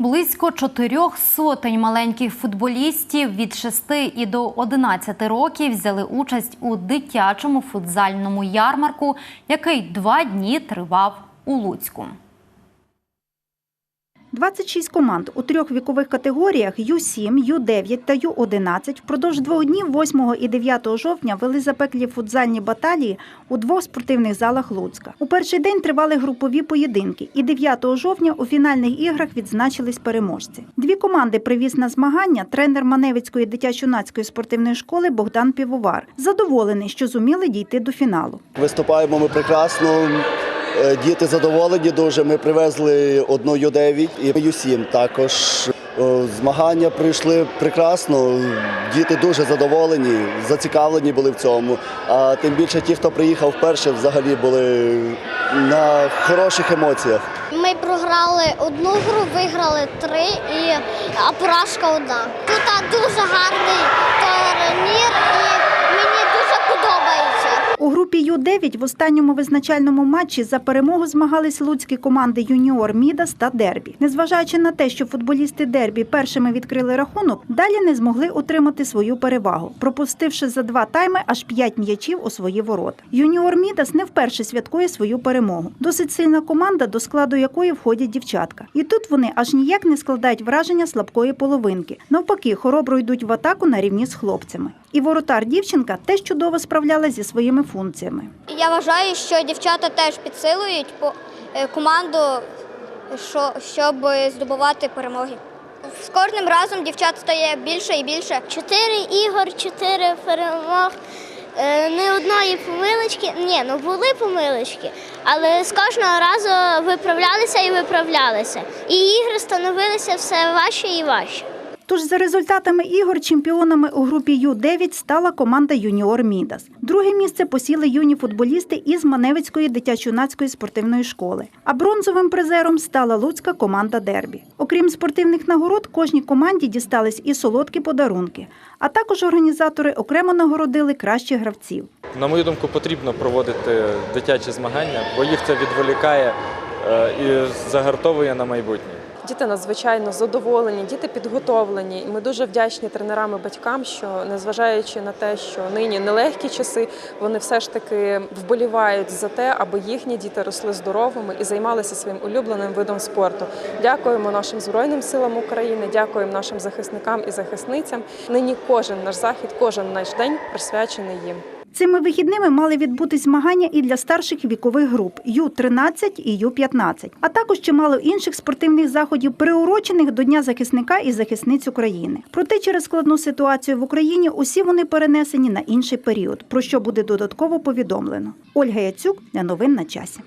Близько чотирьох сотень маленьких футболістів від 6 і до 11 років взяли участь у дитячому футзальному ярмарку, який два дні тривав у Луцьку. 26 команд у трьох вікових категоріях Ю-7, Ю-9 та Ю-11 впродовж двох днів 8 і 9 жовтня вели запеклі футзальні баталії у двох спортивних залах Луцька. У перший день тривали групові поєдинки, і 9 жовтня у фінальних іграх відзначились переможці. Дві команди привіз на змагання тренер Маневицької дитячо-юнацької спортивної школи Богдан Півовар. Задоволений, що зуміли дійти до фіналу. Виступаємо ми прекрасно. Е, Діти задоволені дуже. Ми привезли одну Ю-9 і Ю-7 також. Е, Змагання пройшли прекрасно. Діти дуже задоволені, зацікавлені були в цьому. А тим більше ті, хто приїхав вперше, взагалі були на хороших емоціях. Ми програли одну гру, виграли три, і, а поразка одна. Тут дуже гарний турнір і. Групі Ю-9 в останньому визначальному матчі за перемогу змагались луцькі команди Юніор Мідас та Дербі. Незважаючи на те, що футболісти Дербі першими відкрили рахунок, далі не змогли утримати свою перевагу, пропустивши за два тайми аж п'ять м'ячів у свої ворота. Юніор Мідас не вперше святкує свою перемогу. Досить сильна команда, до складу якої входять дівчатка. І тут вони аж ніяк не складають враження слабкої половинки. Навпаки, хоробро йдуть в атаку на рівні з хлопцями. І воротар дівчинка теж чудово справлялась зі своїми функціями. Я вважаю, що дівчата теж підсилують по- е, команду, щоб здобувати перемоги. З кожним разом дівчат стає більше і більше. Чотири ігор, чотири перемог. Е, Не одної помилочки. Ні, ну були помилочки, але з кожного разу виправлялися і виправлялися. І ігри становилися все важче і важче. Тож за результатами ігор чемпіонами у групі Ю-9 стала команда Юніор Мідас. Друге місце посіли юні футболісти із Маневицької дитячо-юнацької спортивної школи. А бронзовим призером стала луцька команда Дербі. Окрім спортивних нагород, кожній команді дістались і солодкі подарунки. А також організатори окремо нагородили кращих гравців. На мою думку, потрібно проводити дитячі змагання, бо їх це відволікає е, і загартовує на майбутнє. Діти надзвичайно задоволені, діти підготовлені. І ми дуже вдячні тренерам і батькам, що незважаючи на те, що нині нелегкі часи, вони все ж таки вболівають за те, аби їхні діти росли здоровими і займалися своїм улюбленим видом спорту. Дякуємо нашим збройним силам України, дякуємо нашим захисникам і захисницям. Нині кожен наш захід, кожен наш день присвячений їм. Цими вихідними мали відбутись змагання і для старших вікових груп Ю-13 і Ю-15, а також чимало інших спортивних заходів, приурочених до Дня захисника і захисниць України. Проте через складну ситуацію в Україні усі вони перенесені на інший період, про що буде додатково повідомлено. Ольга Яцюк для новин на часі.